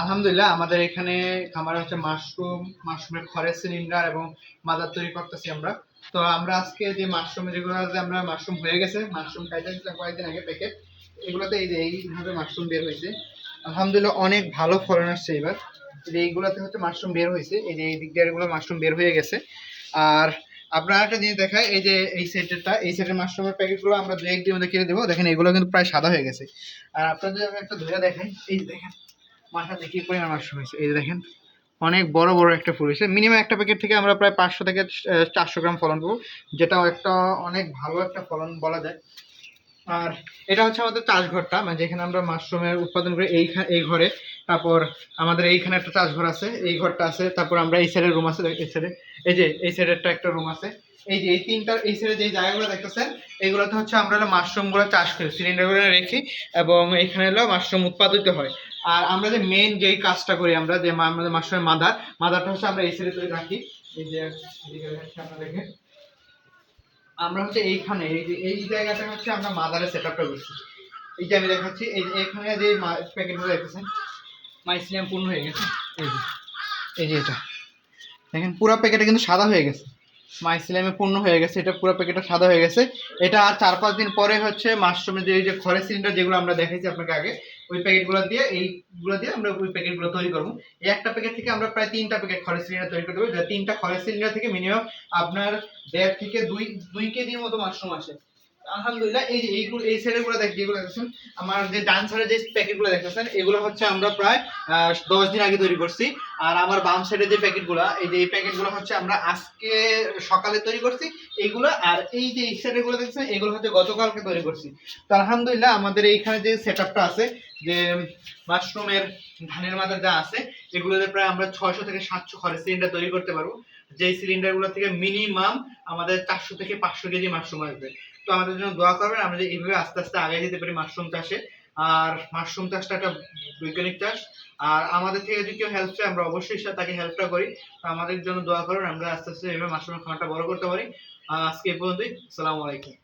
আলহামদুলিল্লাহ, আমাদের এখানে খামারে হচ্ছে মাশরুম, মাশরুমের খড়ের সিলিন্ডার এবং মাদার তৈরি করতেছি আমরা। তো আমরা আজকে যে মাশরুম, যেগুলো আছে আমরা মাশরুম হয়ে গেছে, মাশরুম খাইতে কয়েকদিন আগে প্যাকেট, এগুলোতে এই যে এইভাবে মাশরুম বের হয়েছে। আলহামদুলিল্লাহ, অনেক ভালো ফলন আসছে এবার এইগুলোতে হচ্ছে মাশরুম বের হয়েছে, এই যে এই দিক দিয়ে এগুলো মাশরুম বের হয়ে গেছে। আর আপনার একটা জিনিস দেখায় এই যে এই সেটেরটা এই সেটের মাশরুমের প্যাকেটগুলো আমরা দু একদিনের মধ্যে কিনে দেবো। দেখেন এগুলো কিন্তু প্রায় সাদা হয়ে গেছে। আর আপনাদের আমি একটা ধরে দেখাই, এই যে দেখেন মাথা দেখি পরিমাণ মাশরুম হয়েছে, এই যে দেখেন, অনেক বড় বড় একটা ফুল হয়েছে। মিনিমাম একটা প্যাকেট থেকে আমরা প্রায় পাঁচশো থেকে চারশো গ্রাম ফলন পাবো, যেটাও একটা অনেক ভালো একটা ফলন বলা যায়। আর এটা হচ্ছে আমাদের চাষঘরটা মানে যেখানে আমরা মাশরুমের উৎপাদন করি এই এই ঘরে। তারপর আমাদের এইখানে একটা চাষঘর আছে, এই ঘরটা আছে, তারপর আমরা এই সাইডের রুম আছে এই সাইডে এই যে, এই সাইডেরটা একটা রুম আছে। এই যে, এই তিনটা, এই সাইডে যে জায়গাগুলো দেখতেছেন, এগুলোতে হচ্ছে আমরা হলো মাশরুমগুলো চাষ করি সিলিন্ডারগুলো রেখি, এবং এখানে হলো মাশরুম উৎপাদিত হয়। আর আমরা যে মেন যেই কাজটা করি আমরা, যে আমাদের মাশরুমের মাদার, মাদারটা হচ্ছে আমরা এই সাইডে রাখি। এই যে আপনাদেরকে আমরা হচ্ছে এইখানে, এই যে, এই জায়গাটা হচ্ছে আমরা মাদারের সেট আপটা করছি। এই যে আমি দেখাচ্ছি, এই এখানে যে প্যাকেটগুলো দেখতেছেন মাইসিলিয়াম পূর্ণ হয়ে গেছে। এই যে এটা। দেখেন, পুরো প্যাকেটে কিন্তু সাদা হয়ে গেছে। মাইসিলিয়ামে পূর্ণ হয়ে গেছে, এটা পুরো প্যাকেটটা সাদা হয়ে গেছে। এটা আর চার পাঁচ দিন পরে হচ্ছে মাশরুমের যে, এই যে খড়ের সিলিন্ডার যেগুলো আমরা দেখাইছি আপনাকে আগে, ওই প্যাকেটগুলো দিয়ে, এইগুলো দিয়ে আমরা ওই প্যাকেটগুলো তৈরি করব। এই একটা প্যাকেট থেকে আমরা প্রায় তিনটা প্যাকেট খড়ের সিলিন্ডার তৈরি করে দেবো যে তিনটা খড়ের সিলিন্ডার থেকে মিনিমাম আপনার দেড় থেকে দুই দুই কেজির মতো মাশরুম আসে। আলহামদুলিল্লাহ, এই যে এইগুলো, এই সাইডেরগুলো দেখ, যেগুলো দেখছেন আমার যে ডান সাইডে যে প্যাকেটগুলো দেখতেছেন, এগুলো হচ্ছে আমরা প্রায় দশ দিন আগে তৈরি করছি। আর আমার বাম সাইডে যে প্যাকেটগুলো, এই যে এই প্যাকেটগুলো হচ্ছে আমরা আজকে সকালে তৈরি করছি, এইগুলো, আর এই যে এই সাইডেরগুলো দেখছেন এগুলো হচ্ছে গতকালকে তৈরি করছি। তো আলহামদুলিল্লাহ, আমাদের এইখানে যে সেট আছে, যে মাশরুমের ধানের মাথা যা আছে, এগুলোতে প্রায় আমরা ছয়শো থেকে সাতশো খড়ের সিলিন্ডার তৈরি করতে পারব। যেই সিলিন্ডারগুলো থেকে মিনিমাম আমাদের চারশো থেকে পাঁচশো কেজি মাশরুম আসবে। তো আমাদের জন্য দোয়া করবেন। আমরা যে এইভাবে আস্তে আস্তে আগে যেতে পারি মাশরুম চাষে। আর মাশরুম চাষটা একটা বৈজ্ঞানিক চাষ। আর আমাদের থেকে যদি কেউ হেল্প চায়, আমরা অবশ্যই তাকে হেল্পটা করি। আমাদের জন্য দোয়া করবেন, আমরা আস্তে আস্তে এইভাবে মাশরুমের খামারটা বড় করতে পারি। আজকে এই পর্যন্তই। আসসালামু আলাইকুম।